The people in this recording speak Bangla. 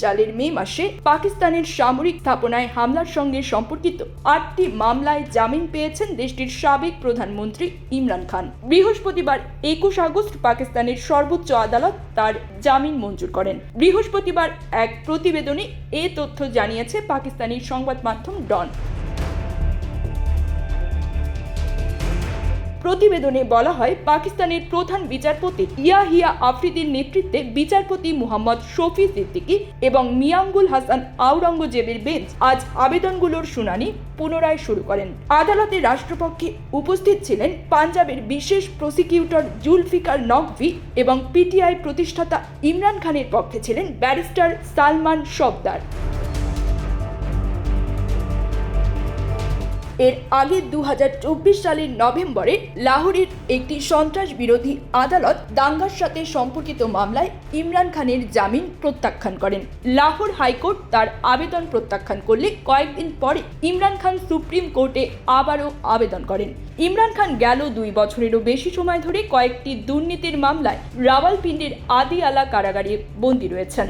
সালের মে মাসে পাকিস্তানের সামরিক স্থাপনায় হামলার সঙ্গে সম্পর্কিত আটটি মামলায় জামিন পেয়েছেন দেশটির সাবেক প্রধানমন্ত্রী ইমরান খান। বৃহস্পতিবার একুশ আগস্ট পাকিস্তানের সর্বোচ্চ আদালত তার জামিন মঞ্জুর করেন। বৃহস্পতিবার এক প্রতিবেদনে এ তথ্য জানিয়েছে পাকিস্তানি সংবাদ মাধ্যম ডন। প্রতিবেদনে বলা হয়, পাকিস্তানের প্রধান বিচারপতি ইয়াহিয়া আফ্রিদির নেতৃত্বে বিচারপতি মুহাম্মদ শফি সিদ্দিকী এবং মিয়াঙ্গুল হাসান আওরঙ্গজেবের বেঞ্চ আজ আবেদনগুলোর শুনানি পুনরায় শুরু করেন। আদালতে রাষ্ট্রপক্ষে উপস্থিত ছিলেন পাঞ্জাবের বিশেষ প্রসিকিউটর জুলফিকার নকভি এবং পিটিআই প্রতিষ্ঠাতা ইমরান খানের পক্ষে ছিলেন ব্যারিস্টার সালমান সবদার। এর আগে দু হাজার চব্বিশ সালের নভেম্বরে লাহোরের একটি সন্ত্রাস বিরোধী আদালত দাঙ্গার সাথে সম্পর্কিত মামলায় ইমরান খানের জামিন প্রত্যাখ্যান করেন। লাহোর হাইকোর্ট তার আবেদন প্রত্যাখ্যান করলে কয়েকদিন পরে ইমরান খান সুপ্রিম কোর্টে আবারও আবেদন করেন। ইমরান খান গেল দুই বছরেরও বেশি সময় ধরে কয়েকটি দুর্নীতির মামলায় রাওয়ালপিন্ডির আদিয়ালা কারাগারে বন্দী রয়েছেন।